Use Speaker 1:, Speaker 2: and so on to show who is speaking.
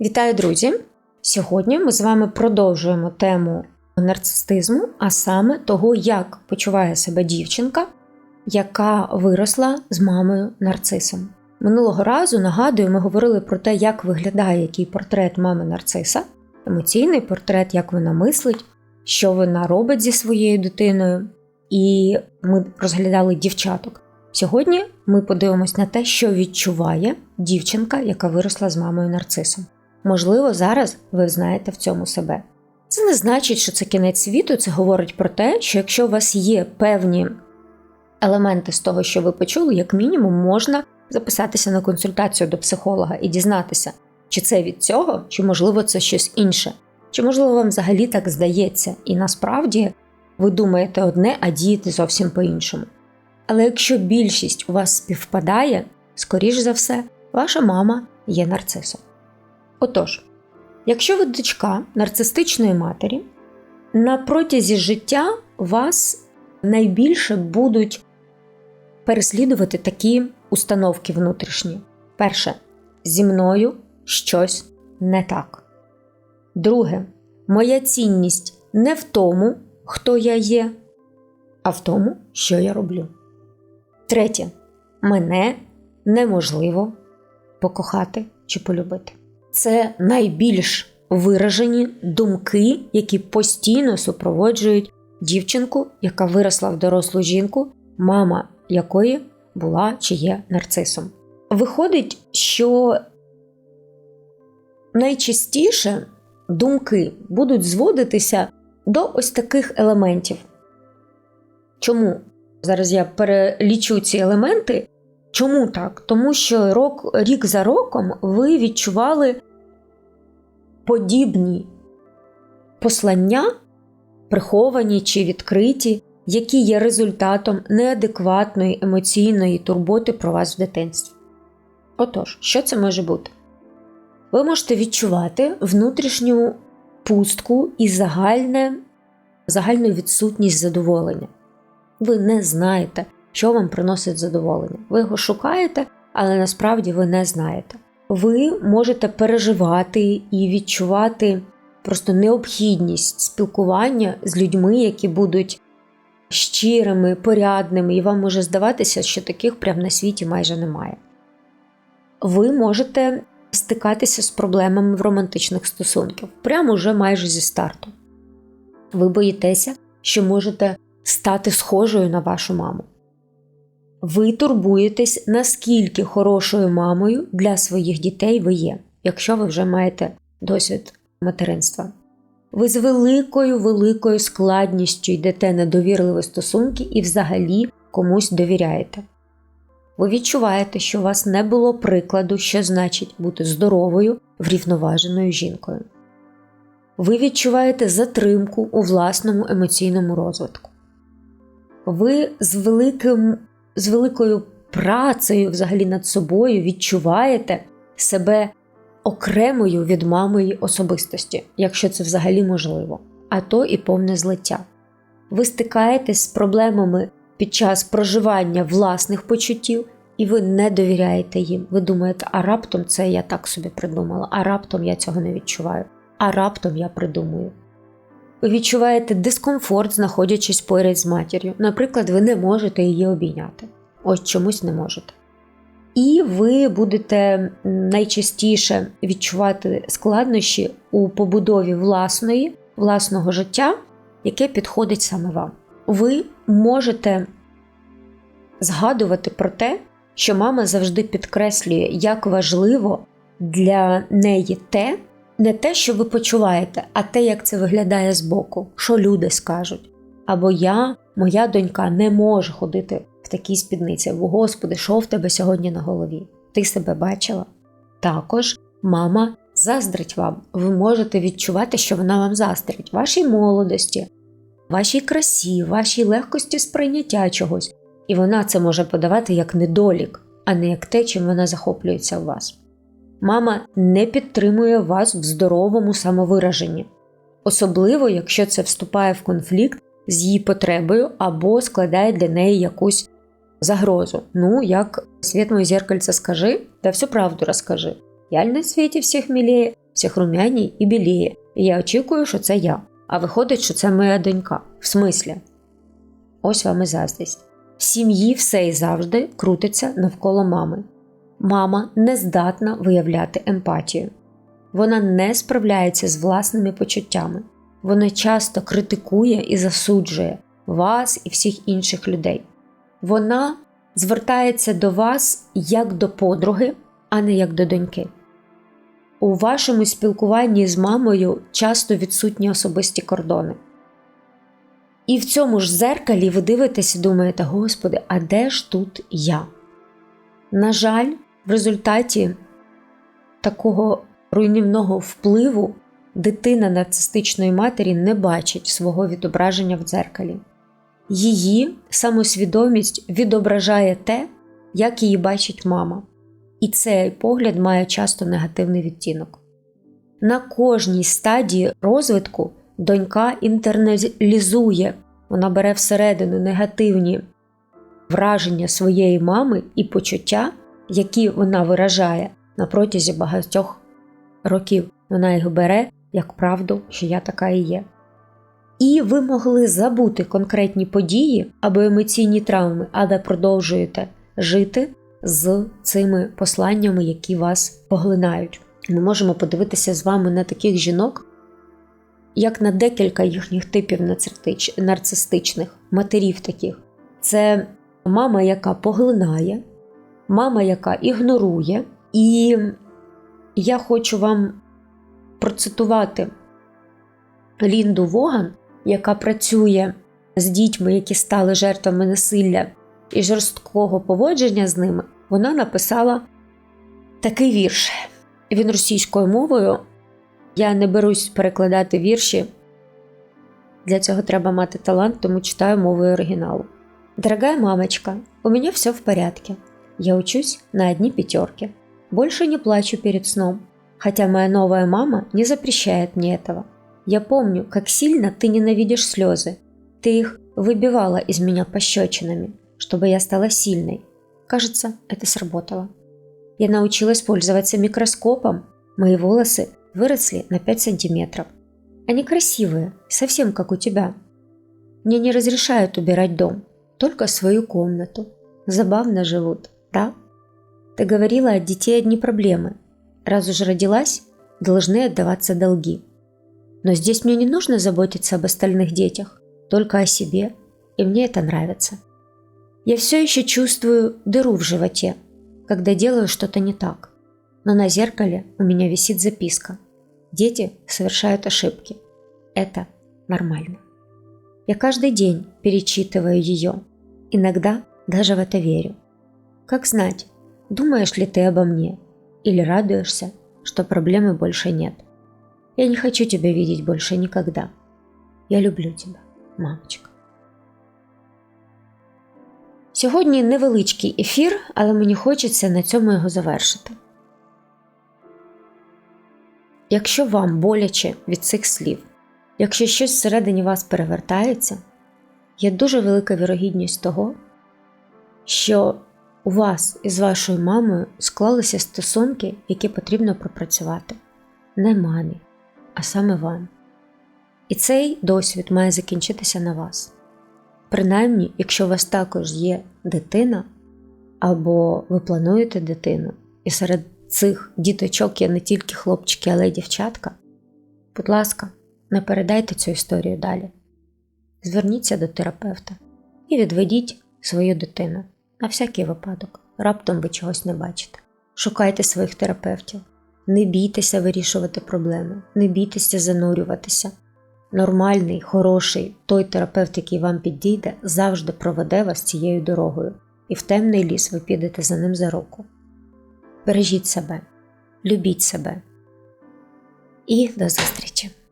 Speaker 1: Вітаю, друзі! Сьогодні ми з вами продовжуємо тему нарцистизму, а саме того, як почуває себе дівчинка, яка виросла з мамою нарцисом. Минулого разу нагадую, ми говорили про те, як виглядає який портрет мами нарциса, емоційний портрет, як вона мислить, що вона робить зі своєю дитиною, і ми розглядали дівчаток. Сьогодні ми подивимось на те, що відчуває дівчинка, яка виросла з мамою нарцисом. Можливо, зараз ви знаєте в цьому себе. Це не значить, що це кінець світу, це говорить про те, що якщо у вас є певні елементи з того, що ви почули, як мінімум, можна записатися на консультацію до психолога і дізнатися, чи це від цього, чи можливо це щось інше, чи можливо вам взагалі так здається, і насправді ви думаєте одне, а дієте зовсім по-іншому. Але якщо більшість у вас співпадає, скоріш за все, ваша мама є нарцисом. Отож, якщо ви дочка нарцистичної матері, на протязі життя вас найбільше будуть переслідувати такі установки внутрішні. Перше, зі мною щось не так. Друге, моя цінність не в тому, хто я є, а в тому, що я роблю. Третє, мене неможливо покохати чи полюбити. Це найбільш виражені думки, які постійно супроводжують дівчинку, яка виросла в дорослу жінку, мама якої була чи є нарцисом. Виходить, що найчастіше думки будуть зводитися до ось таких елементів. Чому? Зараз я перелічу ці елементи. Чому так? Тому що рок, рік за роком ви відчували подібні послання, приховані чи відкриті, які є результатом неадекватної емоційної турботи про вас в дитинстві. Отож, що це може бути? Ви можете відчувати внутрішню пустку і загальне, загальну відсутність задоволення. Ви не знаєте, що вам приносить задоволення. Ви його шукаєте, але насправді ви не знаєте. Ви можете переживати і відчувати просто необхідність спілкування з людьми, які будуть щирими, порядними, і вам може здаватися, що таких прямо на світі майже немає. Ви можете стикатися з проблемами в романтичних стосунках, прямо уже майже зі старту. Ви боїтеся, що можете стати схожою на вашу маму. Ви турбуєтесь, наскільки хорошою мамою для своїх дітей ви є, якщо ви вже маєте досвід материнства. Ви з великою великою складністю йдете на довірливі стосунки і взагалі комусь довіряєте. Ви відчуваєте, що у вас не було прикладу, що значить бути здоровою, врівноваженою жінкою. Ви відчуваєте затримку у власному емоційному розвитку. Ви з великим, з великою працею взагалі над собою відчуваєте себе окремою від мамої особистості, якщо це взагалі можливо, а то і повне злиття. Ви стикаєтесь з проблемами під час проживання власних почуттів, і ви не довіряєте їм. Ви думаєте, а раптом це я так собі придумала, а раптом я цього не відчуваю, а раптом я придумую. Ви відчуваєте дискомфорт, знаходячись поряд з матір'ю. Наприклад, ви не можете її обійняти. Ось чомусь не можете. І ви будете найчастіше відчувати складнощі у побудові власної, власного життя, яке підходить саме вам. Ви можете згадувати про те, що мама завжди підкреслює, як важливо для неї те, не те, що ви почуваєте, а те, як це виглядає збоку, що люди скажуть. Або я, моя донька, не може ходити в такій спідниці. Бо, Господи, що в тебе сьогодні на голові? Ти себе бачила? Також мама заздрить вам. Ви можете відчувати, що вона вам заздрить, вашій молодості, вашій красі, вашій легкості сприйняття чогось. І вона це може подавати як недолік, а не як те, чим вона захоплюється у вас. Мама не підтримує вас в здоровому самовираженні, особливо, якщо це вступає в конфлікт з її потребою або складає для неї якусь загрозу. Ну, як світ моє зеркальце скажи, да всю правду розкажи. Я на світі всіх міліє, всіх румяній і біліє, і я очікую, що це я. А виходить, що це моя донька. В смислі? Ось вам і заздрість. В сім'ї все і завжди крутиться навколо мами. Мама не здатна виявляти емпатію. Вона не справляється з власними почуттями. Вона часто критикує і засуджує вас і всіх інших людей. Вона звертається до вас як до подруги, а не як до доньки. У вашому спілкуванні з мамою часто відсутні особисті кордони. І в цьому ж зеркалі ви дивитесь і думаєте, Господи, а де ж тут я? На жаль, в результаті такого руйнівного впливу дитина нарцистичної матері не бачить свого відображення в дзеркалі. Її самосвідомість відображає те, як її бачить мама. І цей погляд має часто негативний відтінок. На кожній стадії розвитку донька інтерналізує, вона бере всередину негативні враження своєї мами і почуття, які вона виражає на протязі багатьох років. Вона їх бере як правду, що я така і є. І ви могли забути конкретні події або емоційні травми, але продовжуєте жити з цими посланнями, які вас поглинають. Ми можемо подивитися з вами на таких жінок, як на декілька їхніх типів нарцистичних матерів таких. Це мама, яка поглинає, мама, яка ігнорує. І я хочу вам процитувати Лінду Воган, яка працює з дітьми, які стали жертвами насилля і жорсткого поводження з ними, вона написала такий вірш. Він російською мовою. Я не берусь перекладати вірші. Для цього треба мати талант, тому читаю мовою оригіналу. Дорогая мамочка, у меня все в порядке. Я учусь на одни пятерки. Больше не плачу перед сном, хотя моя новая мама не запрещает мне этого. Я помню, как сильно ты ненавидишь слезы. Ты их выбивала из меня пощечинами, чтобы я стала сильной. Кажется, это сработало. Я научилась пользоваться микроскопом. Мои волосы выросли на 5 сантиметров. Они красивые, совсем как у тебя. Мне не разрешают убирать дом, только свою комнату. Забавно живут, да? Ты говорила, от детей одни проблемы. Раз уж родилась, должны отдаваться долги. Но здесь мне не нужно заботиться об остальных детях, только о себе, и мне это нравится. Я все еще чувствую дыру в животе, когда делаю что-то не так. Но на зеркале у меня висит записка. Дети совершают ошибки. Это нормально. Я каждый день перечитываю ее. Иногда даже в это верю. Как знать, думаешь ли ты обо мне или радуешься, что проблемы больше нет. Я не хочу тебя видеть больше никогда. Я люблю тебя, мамочка. Сьогодні невеличкий ефір, але мені хочеться на цьому його завершити. Якщо вам боляче від цих слів, якщо щось всередині вас перевертається, є дуже велика вірогідність того, що у вас із вашою мамою склалися стосунки, які потрібно пропрацювати. Не мамі, а саме вам. І цей досвід має закінчитися на вас. Принаймні, якщо у вас також є дитина, або ви плануєте дитину, і серед цих діточок є не тільки хлопчики, але й дівчатка, будь ласка, не передайте цю історію далі. Зверніться до терапевта і відведіть свою дитину на всякий випадок, раптом ви чогось не бачите. Шукайте своїх терапевтів, не бійтеся вирішувати проблеми, не бійтеся занурюватися. Нормальний, хороший, той терапевт, який вам підійде, завжди проведе вас цією дорогою, і в темний ліс ви підете за ним за руку. Бережіть себе, любіть себе і до зустрічі!